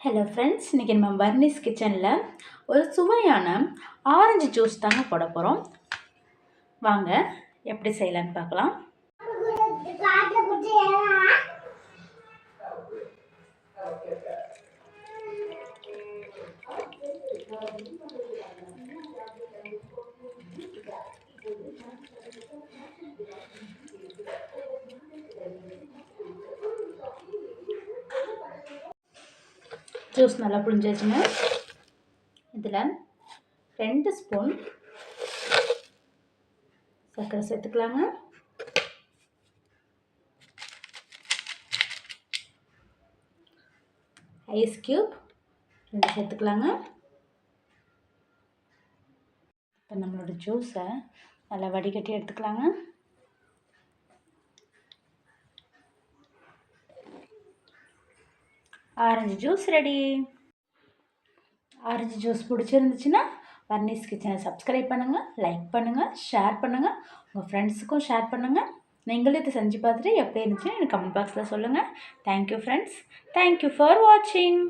Hello friends இன்றைக்கி நம்ம வர்னிஸ் கிச்சனில் ஒரு சுவையான ஆரஞ்சு ஜூஸ் தாங்க போட போகிறோம் வாங்க எப்படி செய்யலான்னு பார்க்கலாம். ஜூஸ் நல்லா புழிஞ்சாச்சுங்க இதில் ரெண்டு ஸ்பூன் சர்க்கரை சேர்த்துக்கலாங்க. ஐஸ் க்யூப் ரெண்டு சேர்த்துக்கலாங்க. இப்போ நம்மளோட ஜூஸை நல்லா வடிகட்டி எடுத்துக்கலாங்க. Orange juice ready. Orange juice பிடிச்சிருந்துச்சுன்னா வர்னிஸ் கிச்சனை சப்ஸ்கிரைப் பண்ணுங்கள் லைக் பண்ணுங்கள் ஷேர் பண்ணுங்கள் உங்கள் ஃப்ரெண்ட்ஸுக்கும் ஷேர் பண்ணுங்கள் நீங்களும் இதை செஞ்சு பார்த்துட்டு எப்படி இருந்துச்சுன்னு எனக்கு கமெண்ட் பாக்ஸில் சொல்லுங்கள் தேங்க்யூ ஃப்ரெண்ட்ஸ் தேங்க்யூ ஃபார் வாட்சிங்